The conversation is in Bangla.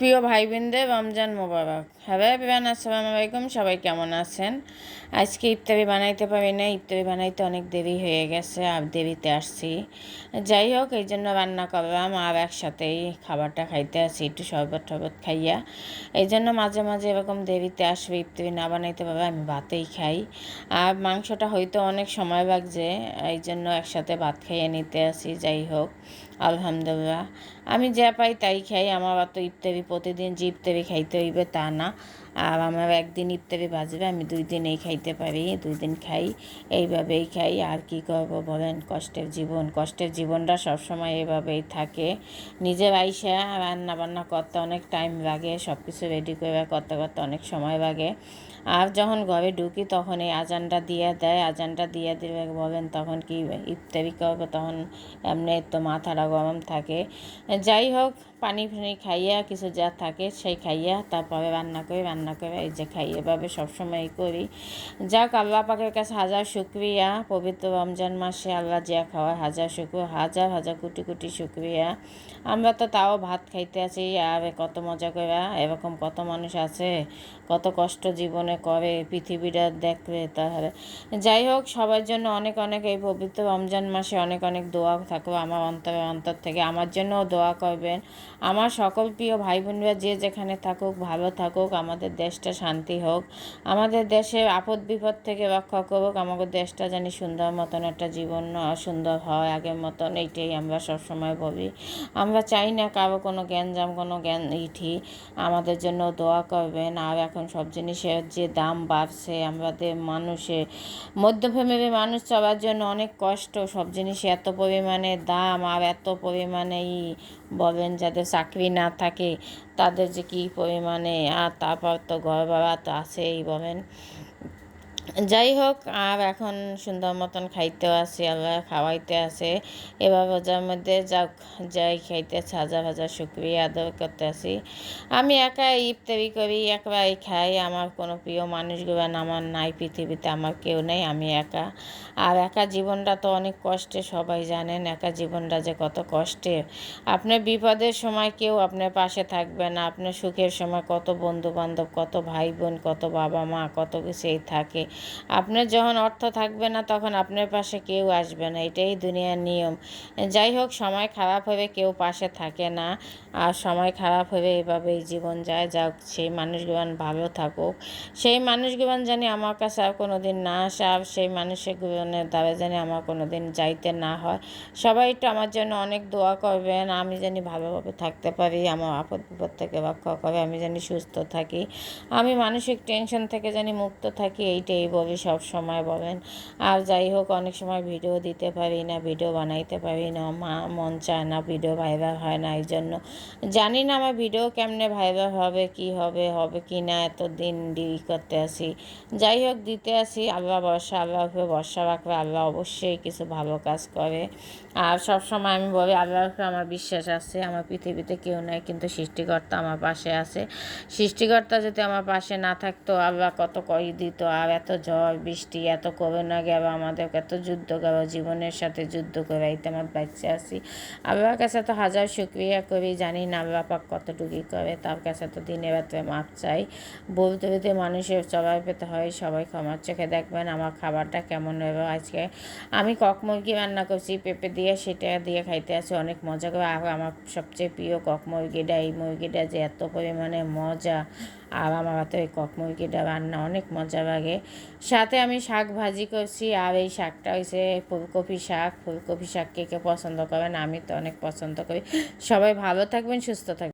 প্রিয় ভাই বোনদের রমজান মোবারক। হ্যালো এভরিওয়ান আসসালামু আলাইকুম। সবাই কেমন আছেন? আজকে ইফতারি বানাইতে পারি না ইফতারি বানাইতে অনেক দেরি হয়ে গেছে, আর দেরিতে আসছি। যাই হোক, এই জন্য রান্না করলাম আর একসাথেই খাবারটা খাইতে আসি, একটু শরবত টরবত খাইয়া। এই জন্য মাঝে মাঝে এরকম দেরিতে আসবে, ইফতারি না বানাইতে পারবে আমি ভাতেই খাই। আর মাংসটা হয়তো অনেক সময় লাগছে, এই জন্য একসাথে ভাত খাইয়ে নিতে আসি, যাই হোক। আলহামদুলিল্লাহ। আমি যা পাই তাই খাই, আমার অত ইফতারি প্রতিদিন যে ইফতারি খাইতে হইবে তা না। আর আমার একদিন ইফতারি বাজবে, আমি দুই দিন এই খাইতে পারি, দুই দিন খাই, এইভাবেই খাই। আর কি করব বলেন? কষ্টের জীবন। কষ্টের জীবনটা সবসময় এভাবেই থাকে। নিজের আইসা রান্না বান্না করতে অনেক টাইম লাগে সব কিছু রেডি করে করতে করতে অনেক সময় লাগে। আর যখন ঘরে ঢুকি তখন এই আজানটা দিয়ে দেয়। আজানটা দিয়ে দিবে বলেন তখন কি ইফতারি করব? তখন এমনি তো মাথাটা গরম থাকে। যাই হোক পানি ফানি খাইয়া কিছু যা থাকে সেই খাইয়া তারপরে রান্না করে। রান্না করে, এই যে খাই। এভাবে সবসময় করি। যাক, আল্লাহ পাকের কাছে হাজার শুক্রিয়া। পবিত্র রমজান মাসে আল্লাহ জিয়া খাওয়ায় হাজার শুক্র হাজার হাজার কোটি কোটি শুক্রিয়া। আমরা তো তাও ভাত খাইতে আছি, আর কত মজা করে, এরকম কত মানুষ আছে, কত কষ্ট জীবনে করে, পৃথিবীটা দেখবে তাহলে। যাই হোক, সবার জন্য অনেক অনেক এই পবিত্র রমজান মাসে অনেক অনেক দোয়া থাকবে আমার অন্তরের অন্তর থেকে। আমার জন্যও দোয়া করবেন। আমার সকল প্রিয় ভাই বোনরা যে যেখানে থাকুক, ভালো থাকুক, আমাদের দেশটা শান্তি হোক, আমাদের দেশে আপদ বিপদ থেকে রক্ষা করুক, আমাদের দেশটা জানি সুন্দর মতন একটা জীবন সুন্দর হয় আগের মতন, এইটাই আমরা সবসময় বলি। আমরা চাই না কারও কোনো জ্ঞানজাম কোনো জ্ঞান ইঠি, আমাদের জন্য দোয়া করবেন। আর এখন সব জিনিসের যে দাম বাড়ছে, আমাদের মানুষে মধ্য ফ্যামিলির মানুষ চলার জন্য অনেক কষ্ট, সব জিনিসে এত পরিমাণে দাম আর এত পরিমাণেই বলেন যাদের চাকরি না থাকে, তাদের যে কী পরিমাণে আর তারপর তো ঘর ভাড়া তো আছেই বলেন। যাই হোক আর এখন সুন্দর মতন খাইতেও আছে আল্লাহ খাওয়াইতে আসে। এবার রোজার মধ্যে যাক, যাই খাইতেছে হাজার হাজার শুক্রিয়া আদর করতে আসি। আমি একাই ইফতারি করি একবারই খাই। আমার কোনো প্রিয় মানুষগুলো আমার নাই পৃথিবীতে, আমার কেউ নেই, আমি একা। আর একা জীবনটা তো অনেক কষ্টে, সবাই জানেন, একা জীবনটা যে কত কষ্টে। আপনার বিপদের সময় কেউ আপনার পাশে থাকবে না, আপনার সুখের সময় কত বন্ধু বান্ধব কত ভাই বোন, কত বাবা মা, কত কিছুই থাকে। আপনার যখন অর্থ থাকবে না, তখন আপনার পাশে কেউ আসবে না। এটাই দুনিয়ার নিয়ম। যাই হোক, সময় খারাপ হবে কেউ পাশে থাকে না। আর সময় খারাপ হবে এভাবেই জীবন যায়। যাক সেই মানুষগুলো ভালো থাকুক। সেই মানুষগুলো জানি আমার কাছে আর কোনো দিন না আসে, আর সেই মানুষের জীবনের দ্বারা জানি আমার কোনো দিন যাইতে না হয়। সবাই একটু আমার জন্য অনেক দোয়া করবেন। আমি জানি ভালোভাবে থাকতে পারি, আমার আপদ বিপদ থেকে রক্ষা করে আমি জানি সুস্থ থাকি। আমি মানসিক টেনশন থেকে জানি মুক্ত থাকি, এইটাই বলি সব সময় বলেন। আর যাই হোক, অনেক সময় ভিডিও দিতে পারি না, ভিডিও বানাইতে পারি না। মা মন চায় না ভিডিও ভাইরাল হয় না, এই জন্য জানি না আমার ভিডিও কেমনে ভাইরাল হবে, কি হবে হবে কি না এত দিন ডিল করতে আসি যাই হোক, দিতে আসি আল্লাহ বর্ষা আল্লাহকে বর্ষা রাখবে। আল্লাহ অবশ্যই কিছু ভালো কাজ করে। আর সব সময় আমি বলি আল্লাহকে আমার বিশ্বাস আছে। আমার পৃথিবীতে কেউ নেই, কিন্তু সৃষ্টিকর্তা আমার পাশে আছে। সৃষ্টিকর্তা যদি আমার পাশে না থাকতো, আল্লাহ কত কই দিত। আর এত ঝড় বৃষ্টি, এত করোনা গেল, আমাদেরকে এত যুদ্ধ গেল, জীবনের সাথে যুদ্ধ করে আমার বাচ্চা আছি। আল্লাহর কাছে তো হাজার শুক্রিয়া করি, জানি না আল্লাহ পাক কতটুকু করে, তার কাছে তো দিনে রাত্রে মাপ চাই। বলতে বলতে মানুষের সবাই পেতে হয়, সবাই ক্ষমার চোখে দেখবেন, আমার খাবারটা কেমন হবে আজকে। আমি কক মুরগি রান্না করছি, পেঁপে দিয়ে, সেটা দিয়ে খাইতে আছি, অনেক মজা করে। আর আমার সবচেয়ে প্রিয় কক মুরগিটা, এই মুরগিটা যে এত পরিমাণে মজা, আর আমার হাতে ওই কক মুরগিটা রান্না অনেক মজা লাগে। সাথে আমি শাক ভাজি করছি আর এই শাকটা হয়েছে ফুলকপি শাক। ফুলকপি শাক কে কে পছন্দ করেন আমি তো অনেক পছন্দ করি। সবাই ভালো থাকবেন, সুস্থ থাকবেন।